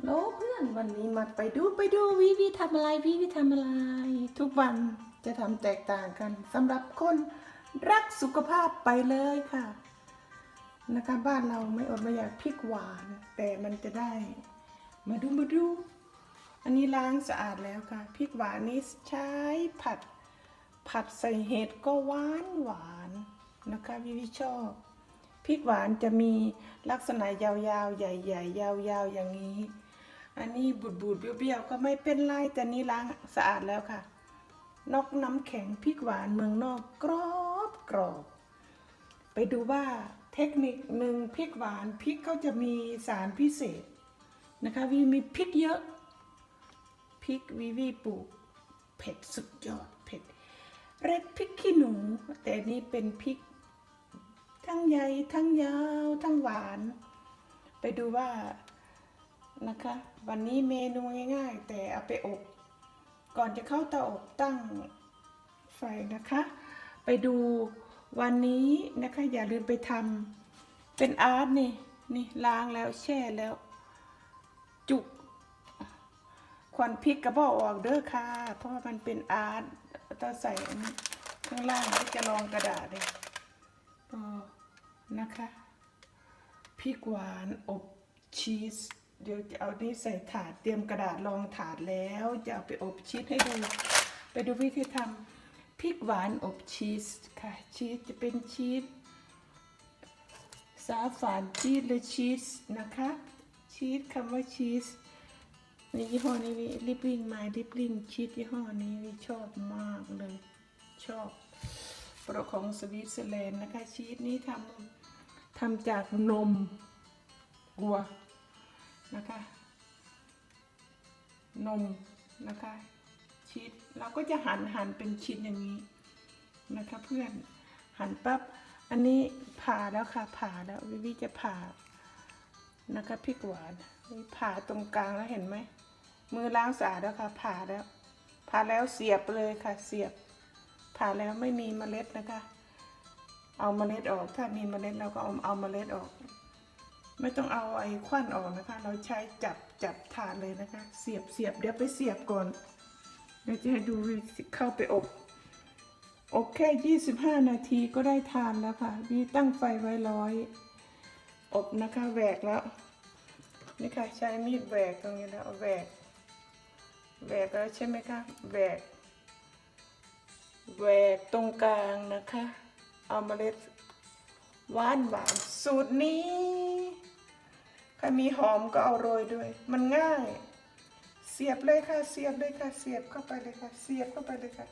โลเพื่อนวันนี้มาไปดูไปดูวิวีทำอะไรวิวีทำอะไร ทุกวันจะทำแตกต่างกันสำหรับคนรักสุขภาพไปเลยค่ะ นะคะบ้านเราไม่อดไม่อยากพริกหวาน แต่มันจะได้ มาดูมาดู อันนี้ล้างสะอาดแล้วค่ะพริกหวานนี้ใช้ผัด ผัดใส่เห็ดก็หวานหวานนะคะวิวิชอบ พริกหวานจะมีลักษณะยาวๆ ใหญ่ๆ ยาวๆ อย่างนี้ อันนี้บูดๆ เบี้ยวๆ ก็ไม่เป็นไรแต่นี้ล้างสะอาดแล้วค่ะ นอกน้ำแข็งพริกหวานเมืองนอกกรอบกรอบไปดูว่าเทคนิคหนึ่งพริกหวานพริกเขาจะมีสารพิเศษนะคะวีมีพริกเยอะพริกวีวีปลูกเผ็ดสุดยอดเผ็ด เร็ดพริกขี้หนู แต่นี่เป็นพริก ทั้งใหญ่ทั้งยาวทั้งหวาน ไปดูว่านะคะ วันนี้เมนูง่ายๆ แต่เอาไปอบ ก่อนจะเข้าเตาอบตั้งไฟนะคะ ไปดูวันนี้นะคะอย่าลืมไปทำเป็นอาร์ตนี่นี่ล้างแล้วแช่แล้ว จุกควันพริกกระบอกออกเด้อค่ะ เพราะว่ามันเป็นอาร์ตต้องใส่ข้างล่างก็จะรองกระดาษเลย นะคะพริกหวานอบชีส เดี๋ยวจะเอานี่ใส่ถาดเตรียมกระดาษรองถาดแล้ว จะเอาไปอบชีสให้ดูไปดูวิธีทำพริกหวานอบชีสค่ะชีสจะเป็นชีสซาฟานชีสหรือชีสนะคะชีสคำว่าชีสในยี่ห้อนี้วิลิปลิงไมลิปลิงชีสยี่ห้อนี้วิชอบมากเลย ชอบ โปรของสวิตเซอร์แลนด์นะคะ ชีสนี้ทำทำจากนมวัวนะคะ นมนะคะ ชีสเราก็จะหั่นหั่นเป็นชิ้นอย่างนี้นะคะเพื่อนหั่นปั๊บอันนี้ผ่าแล้วค่ะผ่าแล้ววิวิจะผ่านะคะพริกหวานผ่าตรงกลางแล้วเห็นไหมมือล้างสะอาดแล้วค่ะผ่าแล้วผ่าแล้วเสียบเลยค่ะเสียบ ผ่าแล้วไม่มีเมล็ดนะคะ เอาเมล็ดออก ถ้ามีเมล็ดเราก็เอาเอาเมล็ดออก ไม่ต้องเอาไอ้ควันออกนะคะ เราใช้จับจับถาดเลยนะคะ เสียบเสียบเดี๋ยวไปเสียบก่อนเดี๋ยวจะให้ดูเข้าไปอบอบแค่ 25 นาทีก็ได้ทานแล้วค่ะวีตั้งไฟไว้ร้อย อบนะคะแหวกแล้ว นี่ค่ะใช้มีดแหวกตรงนี้แล้วแหวกแหวกแล้วใช่ไหมคะแหวก แหวกตรงกลางนะคะ เอาเมล็ดหวานหวานสูตรนี้ใครมีหอมก็เอาโรยด้วย มันง่าย เสียบเลยค่ะ เสียบเลยค่ะ เสียบเข้าไปเลยค่ะ เสียบเข้าไปเลยค่ะ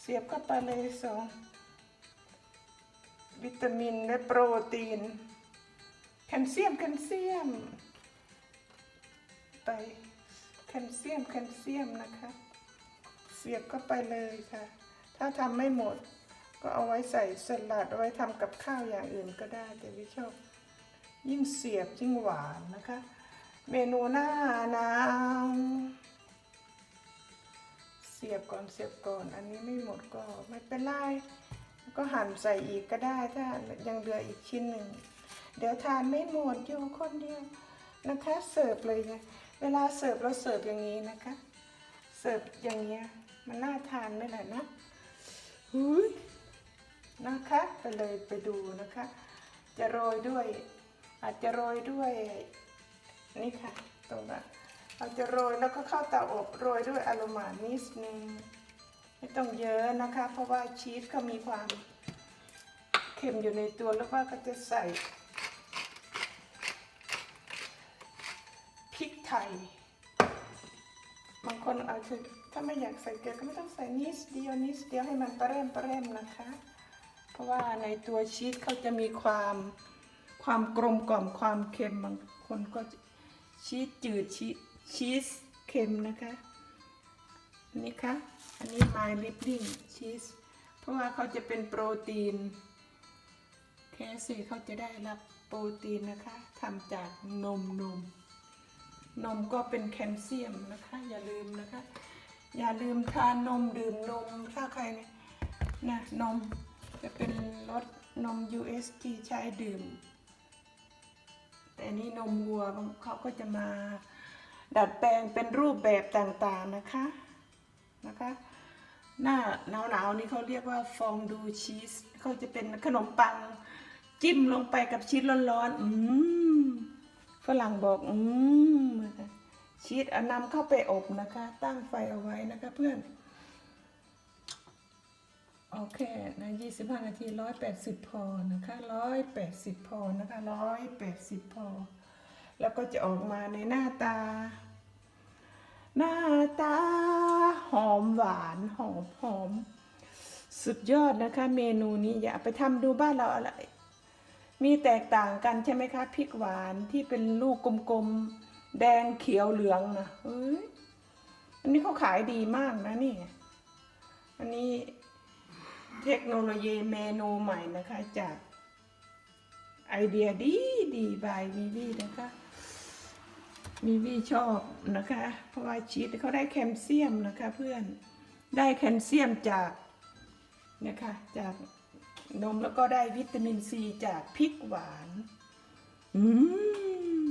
เสียบเข้าไปเลยสองวิตามินและโปรตีน แคลเซียมแคลเซียม ไปแคลเซียมแคลเซียมนะคะ เสียบเข้าไปเลยค่ะ ถ้าทำไม่หมด ก็เอาไว้ใส่สลัดเอาไว้ทำกับข้าวอย่างอื่นก็ได้ แต่วิชอบ ยิ่งเสียบยิ่งหวานนะคะ เมนูหน้าหนาวเสียบก่อนเสียบก่อน อันนี้ไม่หมดก็ไม่เป็นไรก็หั่นใส่อีกก็ได้ถ้ายังเหลืออีกชิ้นหนึ่ง เดี๋ยวทานไม่หมดอยู่คนเดียวนะคะ เสิร์ฟเลยไงเวลาเสิร์ฟเราเสิร์ฟอย่างนี้นะคะ เสิร์ฟอย่างเงี้ยมันน่าทานไหมล่ะนะ นะคะไปเลยไปดูนะคะ จะโรยด้วย อาจจะโรยด้วยนี่ค่ะ ตรงนั้นเราจะโรยแล้วก็เข้าเตาอบโรยด้วยอะโรมานิดนึงไม่ต้องเยอะนะคะ เพราะว่าชีสเขามีความเค็มอยู่ในตัวแล้วว่าก็จะใส่พริกไทย บางคนอาจจะถ้าไม่อยากใส่เกลือก็ไม่ต้องใส่นิดเดียวนิดเดียวให้มันประเร่มประเร่มนะคะ เพราะว่าในตัวชีสเขาจะมีความความกลมกล่อมความเค็มบางคนก็ชีสจืดชีชีสเค็มนะคะอันนี่ค่ะอันนี้ my lipping ชีสเพราะว่าเขาจะเป็นโปรตีนแคสเขาจะได้รับโปรตีนนะคะทำจากนมนม นมก็เป็นแคลเซียมนะคะ อย่าลืมนะคะ อย่าลืมทานนมดื่มนมถ้าใครเนี่ยนะนมจะเป็นรสนม US ที่ใช้ดื่ม แต่นนี้นมวัวเขาก็จะมาดัดแปลงเป็นรูปแบบต่างๆนะคะนะคะหน้าหนาวๆนี่เขาเรียกว่าฟองดูชีสเขาจะเป็นขนมปังจิ้มลงไปกับชีสร้อนๆ อืม ฝรั่งบอก อืมนะคะชีสเอานำเข้าไปอบนะคะ ตั้งไฟเอาไว้นะคะเพื่อน โอเคนะ25นาที180พอนะคะ180พอนะคะ180พอ แล้วก็จะออกมาในหน้าตา หน้าตาหอมหวานหอมหอมสุดยอดนะคะ เมนูนี้อย่าไปทำดูบ้านเราอะไร มีแตกต่างกันใช่ไหมคะพริกหวานที่เป็นลูกกลมๆ แดงเขียวเหลืองนะเอ้ยอันนี้เขาขายดีมากนะนี่ อันนี้เทคโนโลยีเมนูใหม่นะคะจากไอเดียดีดีบายวีวีนะคะ วีวีชอบนะคะ เพราะว่าชีสเขาได้แคลเซียมนะคะเพื่อนได้แคลเซียมจากนะคะจาก นมแล้วก็ได้วิตามินซีจากพริกหวาน อืม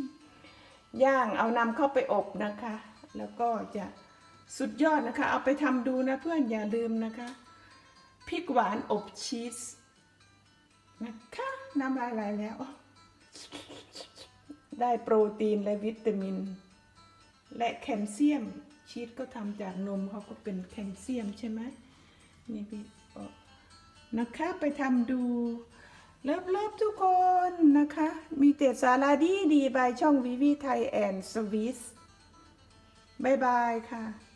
ย่างเอานำเข้าไปอบนะคะ แล้วก็จะสุดยอดนะคะ เอาไปทำดูนะเพื่อนอย่าลืมนะคะพริกหวานอบชีสนะคะน้ำลายไหลแล้ว ได้โปรตีนและวิตามิน และแคลเซียมชีสก็ทำจากนมเขาก็เป็นแคลเซียมใช่ไหมนี่พี่ นะคะไปทำดูเลิฟๆทุกคนนะคะ มีเตจสาราดีดีบายช่องวิวีไทยแอนด์สวิสบายบายค่ะ